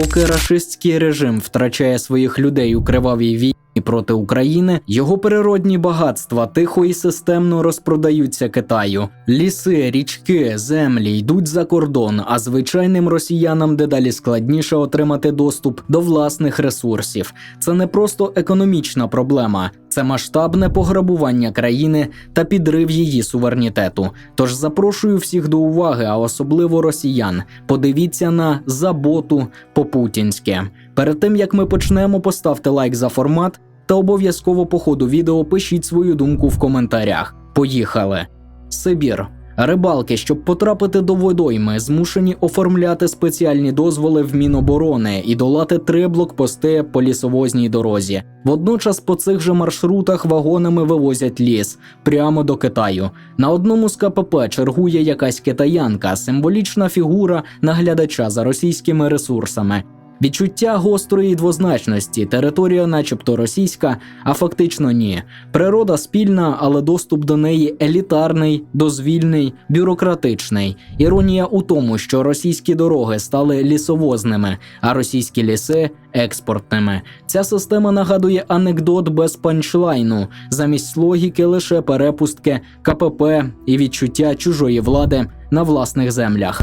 Поки рашистський режим втрачає своїх людей у кривавій війні проти України, його природні багатства тихо і системно розпродаються Китаю. Ліси, річки, землі йдуть за кордон, а звичайним росіянам дедалі складніше отримати доступ до власних ресурсів. Це не просто економічна проблема, це масштабне пограбування країни та підрив її суверенітету. Тож запрошую всіх до уваги, а особливо росіян. Подивіться на заботу по-путінськи. Перед тим як ми почнемо, поставте лайк за формат та обов'язково по ходу відео пишіть свою думку в коментарях. Поїхали! Сибір. Рибалки, щоб потрапити до водойми, змушені оформляти спеціальні дозволи в Міноборони і долати три блокпости по лісовозній дорозі. Водночас по цих же маршрутах вагонами вивозять ліс прямо до Китаю. На одному з КПП чергує якась китаянка, символічна фігура наглядача за російськими ресурсами. Відчуття гострої двозначності, територія, начебто російська, а фактично ні. Природа спільна, але доступ до неї елітарний, дозвільний, бюрократичний. Іронія у тому, що російські дороги стали лісовозними, а російські ліси експортними. Ця система нагадує анекдот без панчлайну, замість логіки лише перепустки, КПП і відчуття чужої влади на власних землях.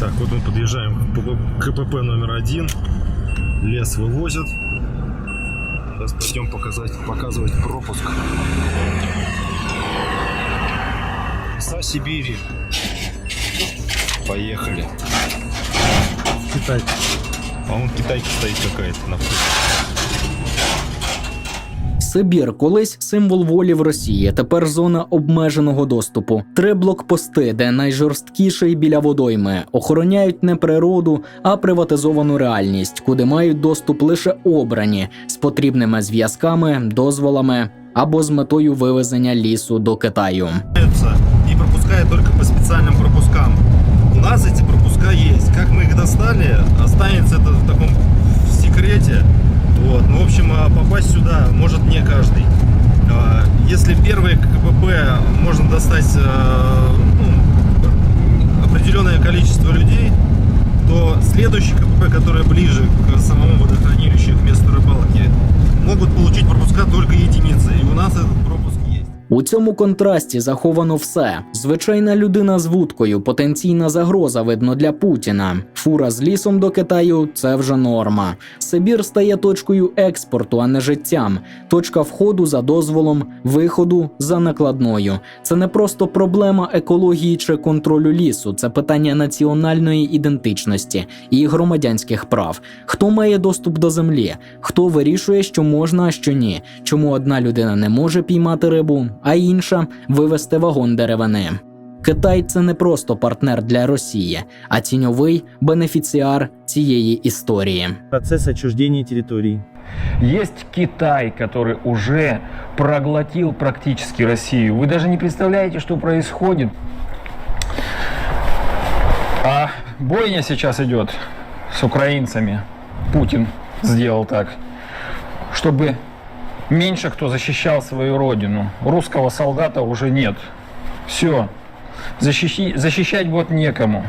Так, вот мы подъезжаем к КПП номер один. Лес вывозят. Сейчас пойдем показать, показывать пропуск. Леса Сибири. Поехали. Китай. По-моему, китайка стоит какая-то на входе. Сибір, колись символ волі в Росії, тепер зона обмеженого доступу. Три блокпости, де найжорсткіший біля водойми, охороняють не природу, а приватизовану реальність, куди мають доступ лише обрані з потрібними зв'язками, дозволами або з метою вивезення лісу до Китаю. Становится И пропускает только по специальным пропускам. У нас эти пропуска есть. Как мы их достали, останется это в таком секрете. Вот. Ну, в общем, а попасть сюда может не каждый. А, Если первые КПП можно достать а, ну, определенное количество людей, то следующий КПП, который ближе к самому водохранилищу, к месту рыбалки, могут получить пропуска только единицы. И у нас этот. У цьому контрасті заховано все: звичайна людина з вудкою, потенційна загроза видно для Путіна. Фура з лісом до Китаю це вже норма. Сибір стає точкою експорту, а не життям. Точка входу за дозволом, виходу за накладною. Це не просто проблема екології чи контролю лісу, це питання національної ідентичності і громадянських прав. Хто має доступ до землі? Хто вирішує, що можна, а що ні? Чому одна людина не може піймати рибу, а інша вивезти вагон деревини? Китай це не просто партнер для Росії, а тіньовий бенефіціар цієї історії. Процесс отчуждения территорий. Есть Китай, который уже проглотил практически Россию. Вы даже не представляете, что происходит. А бойня сейчас идет с украинцами. Путин сделал так, чтобы меньше кто защищал свою родину. Русского солдата уже нет. Все. Защищи- защищать вот некому.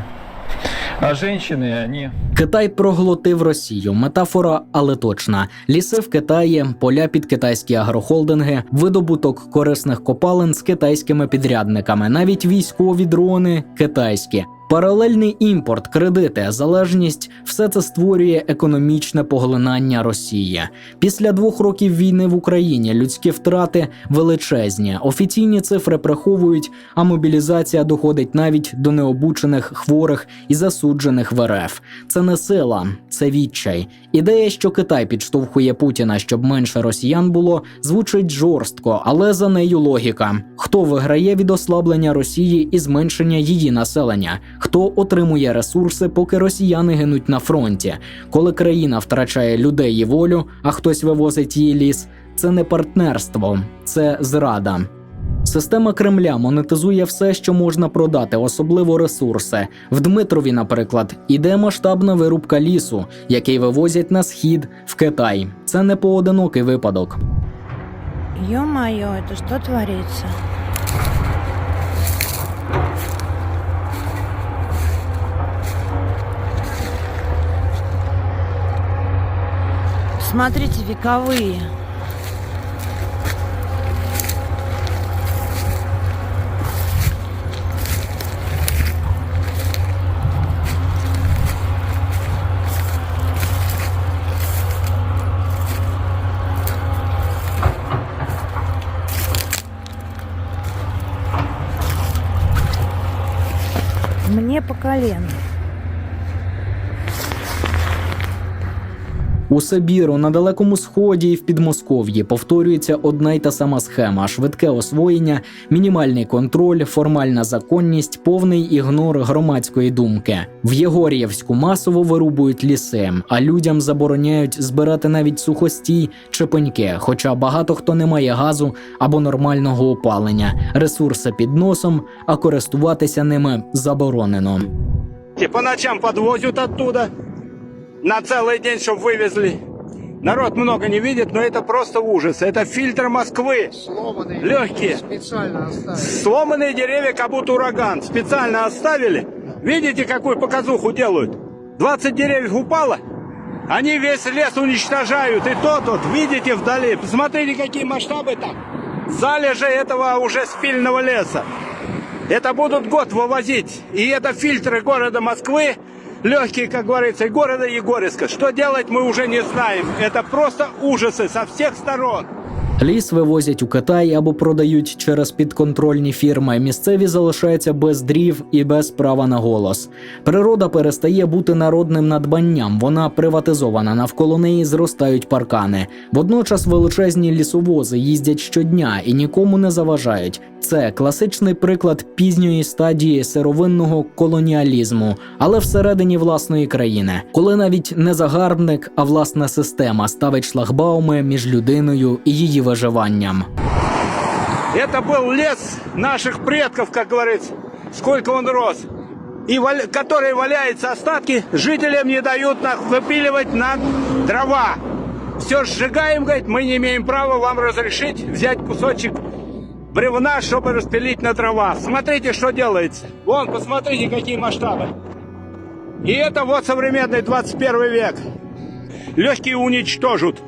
А женщины, они Китай проглотив Росію. Метафора, але точна. Ліси в Китаї, поля під китайські агрохолдинги, видобуток корисних копалин з китайськими підрядниками, навіть військові дрони китайські. Паралельний імпорт, кредити, залежність все це створює економічне поглинання Росії. Після двох років війни в Україні людські втрати величезні. Офіційні цифри приховують, а мобілізація доходить навіть до необучених хворих і засуджених в РФ. Це не сила, це відчай. Ідея, що Китай підштовхує Путіна, щоб менше росіян було, звучить жорстко, але за нею логіка. Хто виграє від ослаблення Росії і зменшення її населення? Хто отримує ресурси, поки росіяни гинуть на фронті? Коли країна втрачає людей і волю, а хтось вивозить її ліс, це не партнерство, це зрада. Система Кремля монетизує все, що можна продати, особливо ресурси. В Дмитрові, наприклад, іде масштабна вирубка лісу, який вивозять на схід в Китай. Це не поодинокий випадок. Ё-моё, это что творится? Посмотрите, вековые. Мне по колено. У Сибіру на далекому сході і в Підмосков'ї повторюється одна й та сама схема: швидке освоєння, мінімальний контроль, формальна законність, повний ігнор громадської думки. В Єгор'євську масово вирубують ліси, а людям забороняють збирати навіть сухостій чи пеньки, хоча багато хто не має газу або нормального опалення, ресурси під носом, а користуватися ними заборонено. По ночам подвозят оттуда. На целый день, чтобы вывезли. Народ много не видит, но это просто ужас. Это фильтр Москвы. Сломанные. Легкие. Специально оставили. Сломанные деревья, как будто ураган. Специально оставили. Видите, какую показуху делают? 20 деревьев упало. Они весь лес уничтожают. И тот вот, видите, вдали. Посмотрите, какие масштабы там. Залежи этого уже спильного леса. Это будут год вывозить. И это фильтры города Москвы, легкие, как говорится, и города Егорьевска. Что делать, мы уже не знаем. Это просто ужасы со всех сторон. Ліс вивозять у Китай або продають через підконтрольні фірми. Місцеві залишаються без дрів і без права на голос. Природа перестає бути народним надбанням. Вона приватизована. Навколо неї зростають паркани. Водночас величезні лісовози їздять щодня і нікому не заважають. Це класичний приклад пізньої стадії сировинного колоніалізму, але всередині власної країни, коли навіть не загарбник, а власна система ставить шлагбауми між людиною і її виживанням. Это был лес наших предков, как говорится. Сколько он рос. И валя- который валяется остатки, жителям не дают на- выпиливать на дрова. Все сжигаем, говорит, мы не имеем права вам разрешить взять кусочек бревна, чтобы распилить на дрова. Смотрите, что делается. Вон, посмотрите, какие масштабы. И это вот современный 21 век. Легкие уничтожат.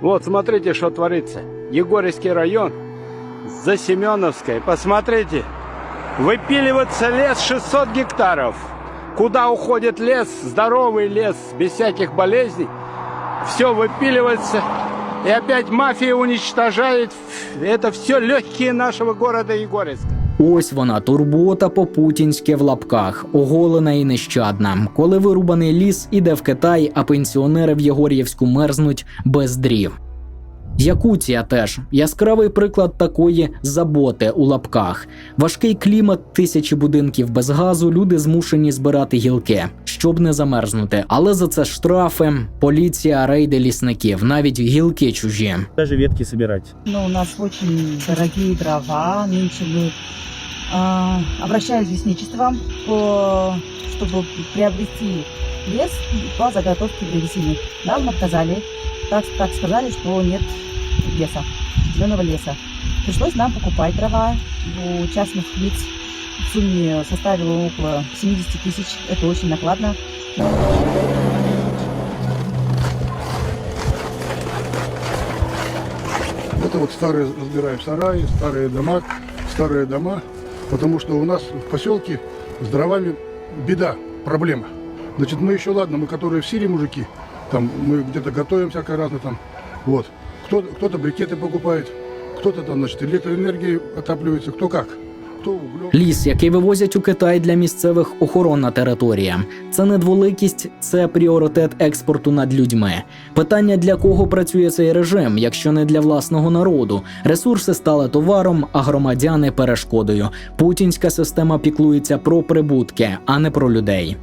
Вот, смотрите, что творится. Егорьевский район за Семеновской. Посмотрите, выпиливается лес 600 гектаров. Куда уходит лес, здоровый лес, без всяких болезней. Все выпиливается. И опять мафия уничтожает. Это все легкие нашего города Егорецка. Ось вона турбота по-путінськи в лапках, оголена і нещадна. Коли вирубаний ліс іде в Китай, а пенсіонери в Єгор'євську мерзнуть без дрів. Якутія теж яскравий приклад такої заботи у лапках. Важкий клімат, тисячі будинків без газу, люди змушені збирати гілки, щоб не замерзнути. Але за це штрафи, поліція, рейди лісників, навіть гілки чужі. Даже ветки собирать. Ну, у нас очень дорогие дрова. Нынче мы а, обращались в лесничество, по, чтобы приобрести лес по заготовке древесины. Нам отказали. Так, так сказали, что нет леса, зеленого леса. Пришлось нам покупать дрова у частных лиц. В сумме составило около 70 тысяч. Это очень накладно. Это вот старые, разбираем сараи, старые дома, старые дома, потому что у нас в поселке с дровами беда, проблема. Значит, мы еще, ладно, мы которые в Сирии мужики, там мы где-то готовим всякое разное там, вот. Кто, кто-то брикеты покупает, кто-то там, значит, электроэнергией отапливается, кто как, кто углем. Ліс, який вивозять у Китай для місцевих охоронна територія. Це не дволикість, це пріоритет експорту над людьми. Питання для кого працює цей режим, якщо не для власного народу. Ресурси стали товаром, а громадяни перешкодою. Путінська система піклується про прибутки, а не про людей.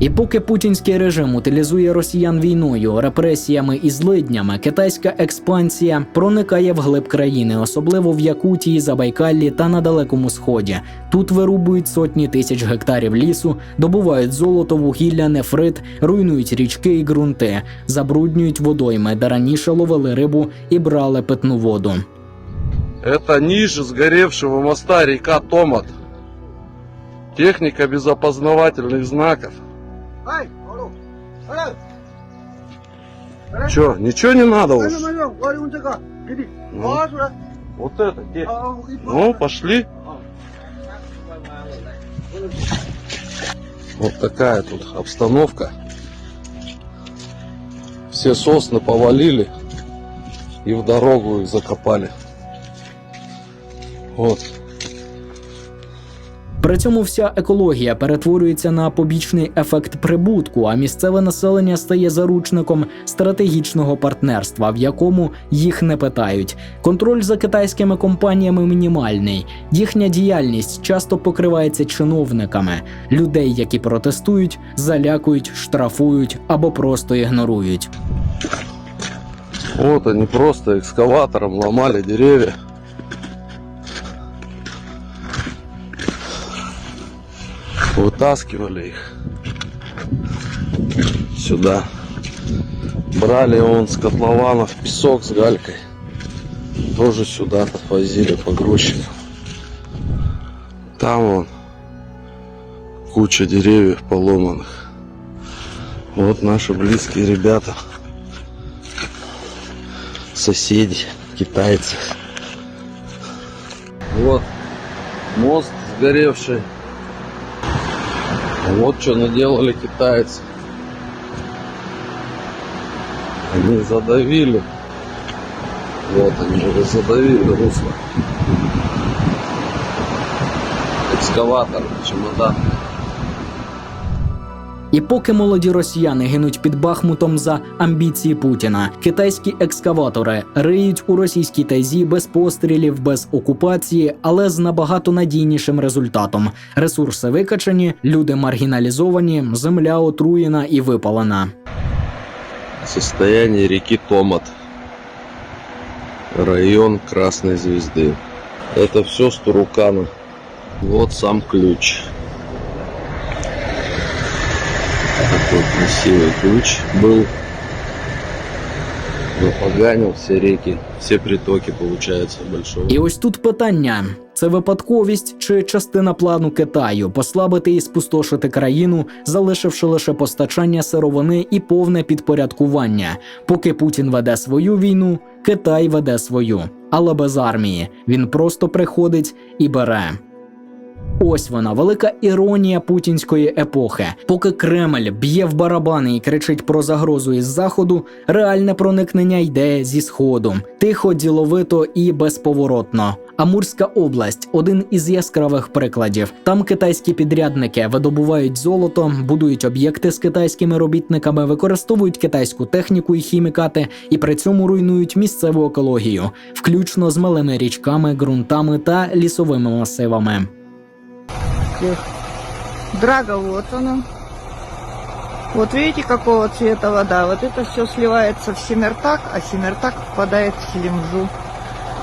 І поки путінський режим утилізує росіян війною, репресіями і злиднями, китайська експансія проникає вглиб країни, особливо в Якутії, Забайкаллі та на далекому сході. Тут вирубують сотні тисяч гектарів лісу, добувають золото, вугілля, нефрит, руйнують річки і ґрунти, забруднюють водойми, де раніше ловили рибу і брали питну воду. Это ниже сгоревшего моста река Томат. Техника без опознавательных знаков. Че, ничего не надо уж? Ну, вот это где? Ну, пошли. Вот такая тут обстановка. Все сосны повалили и в дорогу их закопали. Вот. При цьому вся екологія перетворюється на побічний ефект прибутку, а місцеве населення стає заручником стратегічного партнерства, в якому їх не питають. Контроль за китайськими компаніями мінімальний. Їхня діяльність часто покривається чиновниками. Людей, які протестують, залякують, штрафують або просто ігнорують. Вот они просто экскаватором ломали деревья. Вытаскивали их сюда. Брали он с котлованов песок с галькой. Тоже сюда возили погрузчиком. Там вон куча деревьев поломанных. Вот наши близкие ребята соседи, китайцы. Вот мост сгоревший. Вот что наделали китайцы. Они задавили. Вот они уже задавили русло. Экскаватор, чемодан. І поки молоді росіяни гинуть під Бахмутом за амбіції Путіна, китайські екскаватори риють у російській тайзі без пострілів, без окупації, але з набагато надійнішим результатом: ресурси викачані, люди маргіналізовані, земля отруєна і випалена. Состояние реки Томат. Район Красной Звезды. Это все с Турукана. Вот сам ключ. Такой красивый ключ был. Запоганил все реки, все притоки, получается, большого. І ось тут питання: це випадковість чи частина плану Китаю послабити і спустошити країну, залишивши лише постачання сировини і повне підпорядкування. Поки Путін веде свою війну, Китай веде свою, але без армії. Він просто приходить і бере. Ось вона, велика іронія путінської епохи. Поки Кремль б'є в барабани і кричить про загрозу із заходу, реальне проникнення йде зі сходу, тихо, діловито і безповоротно. Амурська область один із яскравих прикладів. Там китайські підрядники видобувають золото, будують об'єкти з китайськими робітниками, використовують китайську техніку і хімікати, і при цьому руйнують місцеву екологію, включно з малими річками, ґрунтами та лісовими масивами. Драга, вот она. Вот видите, какого цвета вода? Вот это все сливается в Семертак, а Семертак впадает в Селимжу.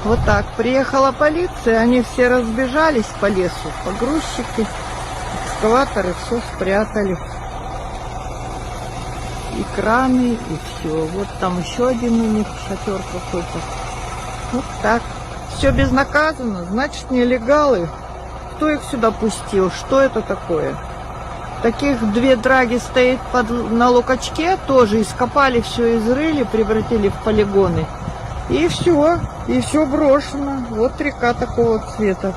Вот так. Приехала полиция, они все разбежались по лесу. Погрузчики, экскаваторы все спрятали. И краны, и все. Вот там еще один у них шатер какой-то. Вот так. Все безнаказанно, значит нелегалы. Кто их сюда пустил? Что это такое? Таких две драги стоит под, на лукачке, тоже ископали все, изрыли, превратили в полигоны. И все, и все брошено. Вот река такого цвета.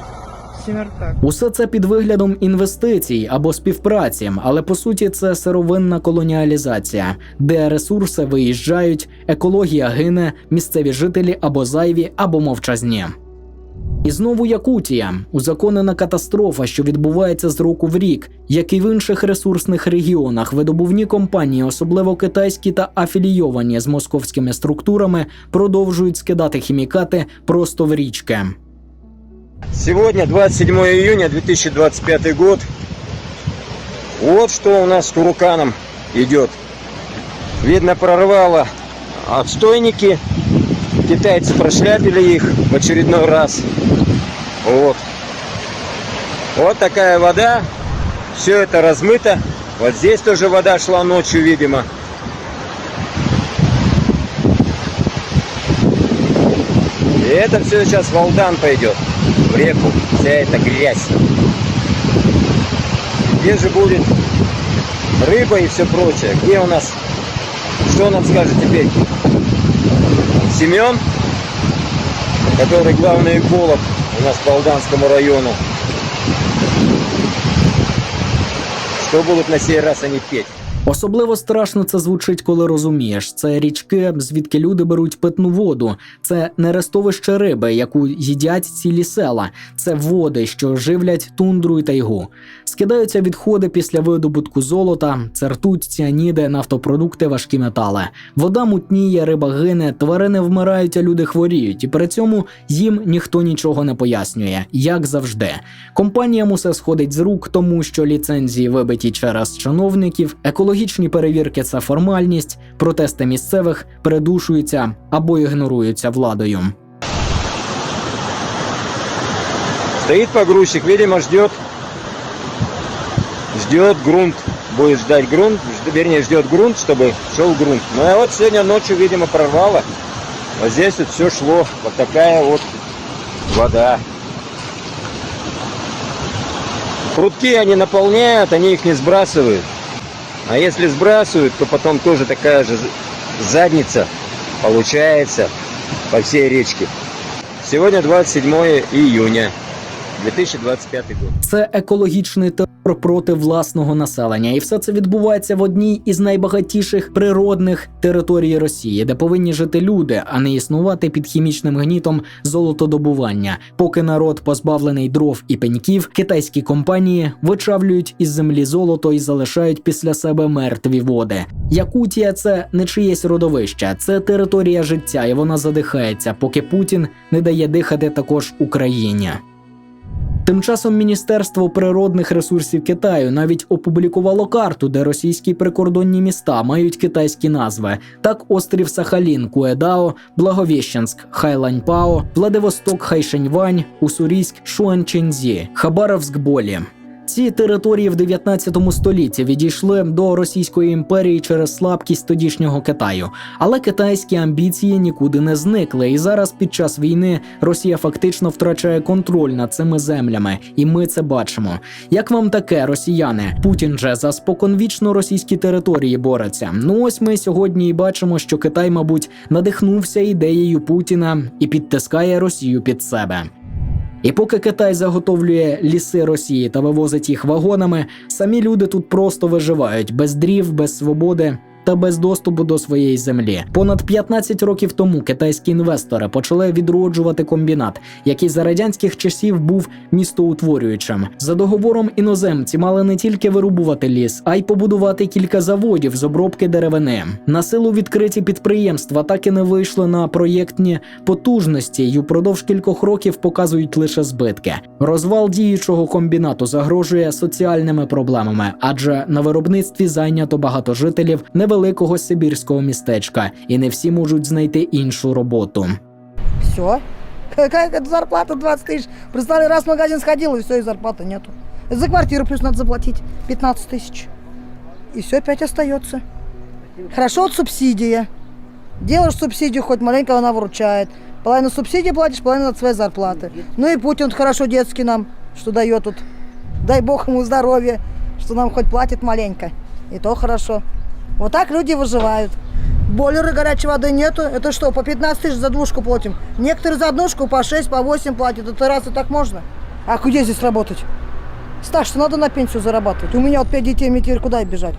Семертак. Усе це під виглядом інвестицій або співпраці, але по суті це сировинна колоніалізація, де ресурси виїжджають, екологія гине, місцеві жителі або зайві, або мовчазні. І знову Якутія узаконена катастрофа, що відбувається з року в рік, як і в інших ресурсних регіонах. Видобувні компанії, особливо китайські та афілійовані з московськими структурами, продовжують скидати хімікати просто в річки. Сегодня 27 июня 2025 год. Вот что у нас с Туруканом идет. Видно прорвало отстойники. Китайцы прошляпили их в очередной раз. Вот. Вот такая вода. Все это размыто. Вот здесь тоже вода шла ночью, видимо. И это все сейчас в Алдан пойдет, в реку, вся эта грязь. Где же будет рыба и все прочее? Где у нас Что нам скажет теперь Семен, который главный эколог у нас по Алданскому району? Что будут на сей раз они петь? Особливо страшно це звучить, коли розумієш. Це річки, звідки люди беруть питну воду. Це не рестовище риби, яку їдять цілі села. Це води, що живлять тундру і тайгу. Скидаються відходи після видобутку золота, це ртуть, ціаніди, нафтопродукти, важкі метали. Вода мутніє, риба гине, тварини вмирають, а люди хворіють. І при цьому їм ніхто нічого не пояснює, як завжди. Компаніям усе сходить з рук, тому що ліцензії вибиті через чиновників, екологічні перевірки це формальність, протести місцевих передушуються або ігноруються владою. Стоит погрузчик, видимо, ждет, ждет грунт, будет ждать грунт, вернее, ждет грунт, чтобы шел грунт. Ну а вот сегодня ночью, видимо, прорвало. Вот здесь вот все шло, вот такая вот вода. Прутки они наполняют, они их не сбрасывают. А если сбрасывают, то потом тоже такая же задница получается по всей речке. Сегодня 27 июня 2025 год. Це екологічний терор проти власного населення, і все це відбувається в одній із найбагатіших природних територій Росії, де повинні жити люди, а не існувати під хімічним гнітом золотодобування. Поки народ позбавлений дров і пеньків, китайські компанії вичавлюють із землі золото і залишають після себе мертві води. Якутія це не чиєсь родовище, це територія життя, і вона задихається, поки Путін не дає дихати також Україні. Тим часом Міністерство природних ресурсів Китаю навіть опублікувало карту, де російські прикордонні міста мають китайські назви: так острів Сахалін, Куедао, Благовіщенськ, Хайланьпао, Владивосток, Хайшеньвань, Уссурійськ, Шуанчензі, Хабаровськ Болі. Ці території в 19 столітті відійшли до Російської імперії через слабкість тодішнього Китаю, але китайські амбіції нікуди не зникли. І зараз під час війни Росія фактично втрачає контроль над цими землями, і ми це бачимо. Як вам таке, росіяни? Путін же за споконвічно російські території бореться. Ну ось ми сьогодні і бачимо, що Китай, мабуть, надихнувся ідеєю Путіна і підтискає Росію під себе. І поки Китай заготовлює ліси Росії та вивозить їх вагонами, самі люди тут просто виживають без дрів, без свободи. Та без доступу до своєї землі. Понад 15 років тому китайські інвестори почали відроджувати комбінат, який за радянських часів був містоутворюючим. За договором іноземці мали не тільки вирубувати ліс, а й побудувати кілька заводів з обробки деревини. На силу відкриті підприємства так і не вийшли на проєктні потужності й упродовж кількох років показують лише збитки. Розвал діючого комбінату загрожує соціальними проблемами, адже на виробництві зайнято багато жителів невеликого сибірського містечка, і не всі можуть знайти іншу роботу. Все. Какая это зарплата 20 тысяч? Представили, раз в магазин сходил, и все, и зарплаты нету. За квартиру плюс надо заплатить 15 тысяч. И все опять остается. Хорошо, вот субсидия. Делаешь субсидию, хоть маленько она выручает. Половину субсидий платишь, половину от своей зарплаты. Ну и Путин вот хорошо детский нам, что дает тут. Дай бог ему здоровья, что нам хоть платит маленько. И то хорошо. Вот так люди выживают. Бойлеры горячей воды нету. Это что, по 15 тысяч за двушку платим? Некоторые за однушку по 6, по 8 платят. Это раз и так можно. А где здесь работать? Стаж, надо на пенсию зарабатывать. У меня вот 5 детей, мне теперь куда бежать?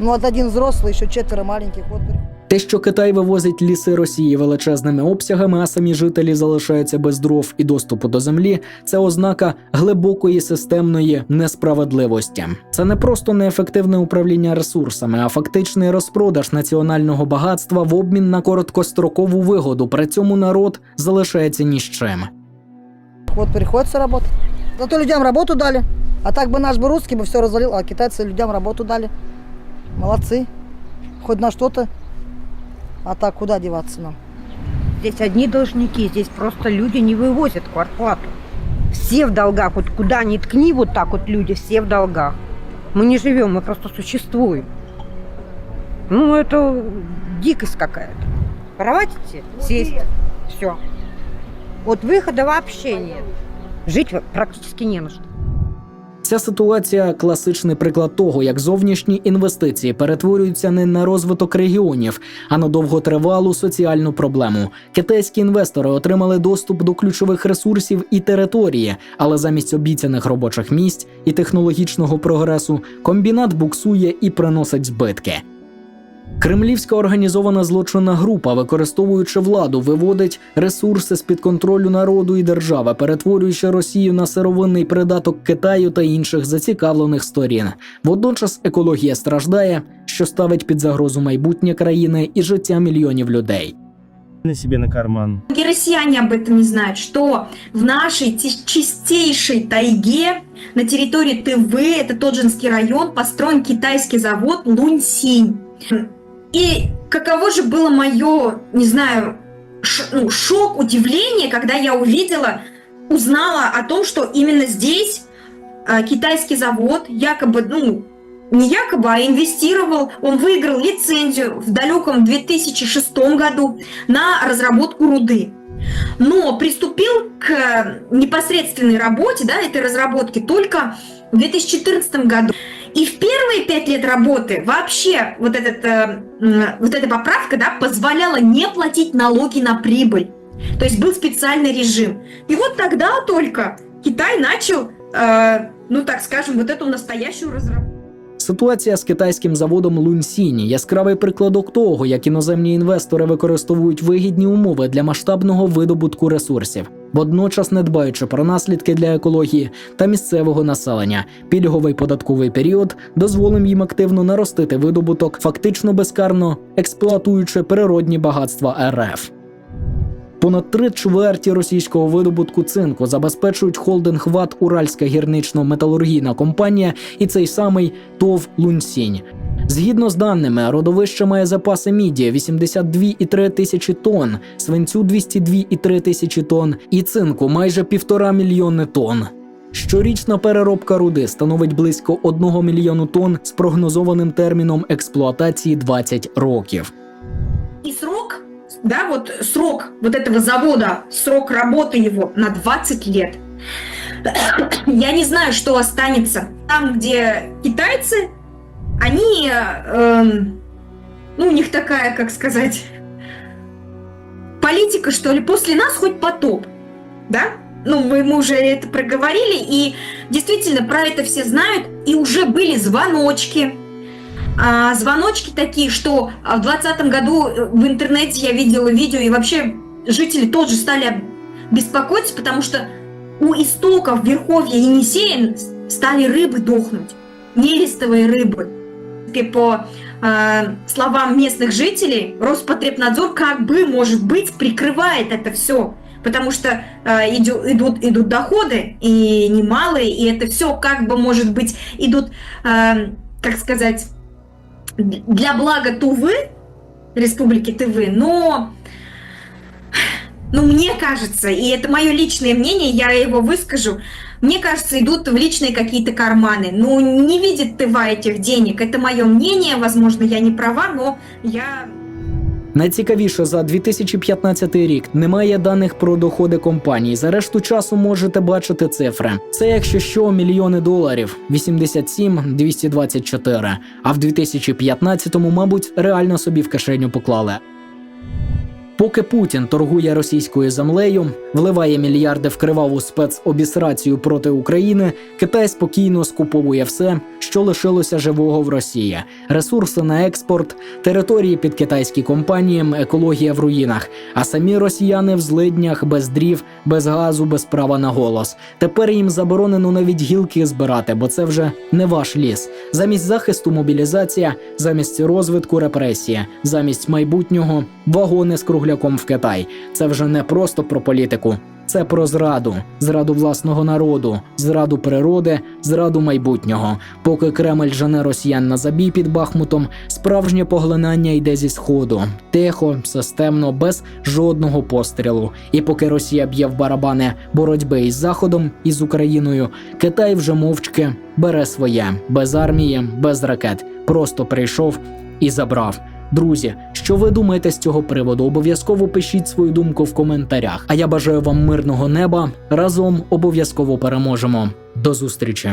Ну, вот один взрослый, еще четверо маленьких. Вот, блин. Те, що Китай вивозить ліси Росії величезними обсягами, а самі жителі залишаються без дров і доступу до землі, це ознака глибокої системної несправедливості. Це не просто неефективне управління ресурсами, а фактичний розпродаж національного багатства в обмін на короткострокову вигоду. При цьому народ залишається ні з чим. Вот приходится работать. Зато людям работу дали. А так бы наш бы русский бы все развалил, а китайцы людям работу дали. Молодцы. Хоть на что-то. А так куда деваться нам? Здесь одни должники, здесь просто люди не вывозят квартплату. Все в долгах, вот куда ни ткни, вот так вот люди, все в долгах. Мы не живем, мы просто существуем. Ну, это дикость какая-то. Кровати сесть, все. Вот выхода вообще нет. Жить практически не на что. Ця ситуація класичний приклад того, як зовнішні інвестиції перетворюються не на розвиток регіонів, а на довготривалу соціальну проблему. Китайські інвестори отримали доступ до ключових ресурсів і території, але замість обіцяних робочих місць і технологічного прогресу комбінат буксує і приносить збитки. Кремлівська організована злочинна група, використовуючи владу, виводить ресурси з під контролю народу і держави, перетворюючи Росію на сировинний придаток Китаю та інших зацікавлених сторін. Водночас екологія страждає, що ставить під загрозу майбутнє країни і життя мільйонів людей. На себе на карман. И россияне об этом не знают, что в нашей ти- чистейшей тайге на территории ТВ, это Тоджинский район, построен китайский завод Луньсинь. И каково же было мое, не знаю, ну, шок, удивление, когда я увидела, узнала о том, что именно здесь э, китайский завод якобы, ну, не якобы, а инвестировал, он выиграл лицензию в далеком 2006 году на разработку руды. Но приступил к непосредственной работе, да, этой разработки только в 2014 году. И в первые пять лет работы вообще вот, этот, э, м, вот эта поправка да, позволяла не платить налоги на прибыль. То есть был специальный режим. И вот тогда только Китай начал, э, ну так скажем, вот эту настоящую разработку. Ситуація з китайським заводом Лунсіні яскравий прикладок того, як іноземні інвестори використовують вигідні умови для масштабного видобутку ресурсів, водночас не дбаючи про наслідки для екології та місцевого населення. Пільговий податковий період дозволив їм активно наростити видобуток, фактично безкарно експлуатуючи природні багатства РФ. Понад три чверті російського видобутку цинку забезпечують холдинг ВАТ Уральська гірнично-металургійна компанія і цей самий ТОВ Лунсінь. Згідно з даними, родовище має запаси міді 82,3 тисячі тонн, свинцю 202,3 тисячі тонн і цинку майже півтора мільйони тонн. Щорічна переробка руди становить близько 1 мільйону тонн з прогнозованим терміном експлуатації 20 років. И срок, да, вот срок вот этого завода, срок работы его на 20 лет. Я не знаю, что останется там, где китайцы, они, эм, ну, у них такая, как сказать, политика, что ли, после нас хоть потоп, да? Ну, мы, мы уже это проговорили, и действительно про это все знают, и уже были звоночки, а, звоночки такие, что а, в 2020 году э, в интернете я видела видео, и вообще жители тоже стали беспокоиться, потому что у истоков Верховья Енисея стали рыбы дохнуть, нерестовые рыбы. И по э, словам местных жителей, Роспотребнадзор как бы, может быть, прикрывает это все, потому что э, идю- идут, идут доходы, и немалые, и это все как бы, может быть, идут, э, как сказать, для блага Тувы, Республики Тывы, но ну, мне кажется, и это мое личное мнение, я его выскажу, мне кажется, идут в личные какие-то карманы. Ну, не видит Тыва этих денег. Это мое мнение, возможно, я не права, но я Найцікавіше за 2015 рік немає даних про доходи компанії. За решту часу можете бачити цифри. Це якщо що мільйони доларів 87 224, А в 2015-му, мабуть, реально собі в кишеню поклали. Поки Путін торгує російською землею, вливає мільярди в криваву спецобісрацію проти України, Китай спокійно скуповує все, що лишилося живого в Росії: ресурси на експорт, території під китайські компанії, екологія в руїнах. А самі росіяни в злиднях, без дрів, без газу, без права на голос. Тепер їм заборонено навіть гілки збирати, бо це вже не ваш ліс. Замість захисту мобілізація, замість розвитку репресія, замість майбутнього вагони з кругляком в Китай. Це вже не просто про політику. Це про зраду, зраду власного народу, зраду природи, зраду майбутнього. Поки Кремль жене росіян на забій під Бахмутом, справжнє поглинання йде зі сходу, тихо, системно, без жодного пострілу. І поки Росія б'є в барабани боротьби із Заходом і з Україною, Китай вже мовчки бере своє без армії, без ракет. Просто прийшов і забрав. Друзі, що ви думаєте з цього приводу? Обов'язково пишіть свою думку в коментарях. А я бажаю вам мирного неба. Разом обов'язково переможемо. До зустрічі!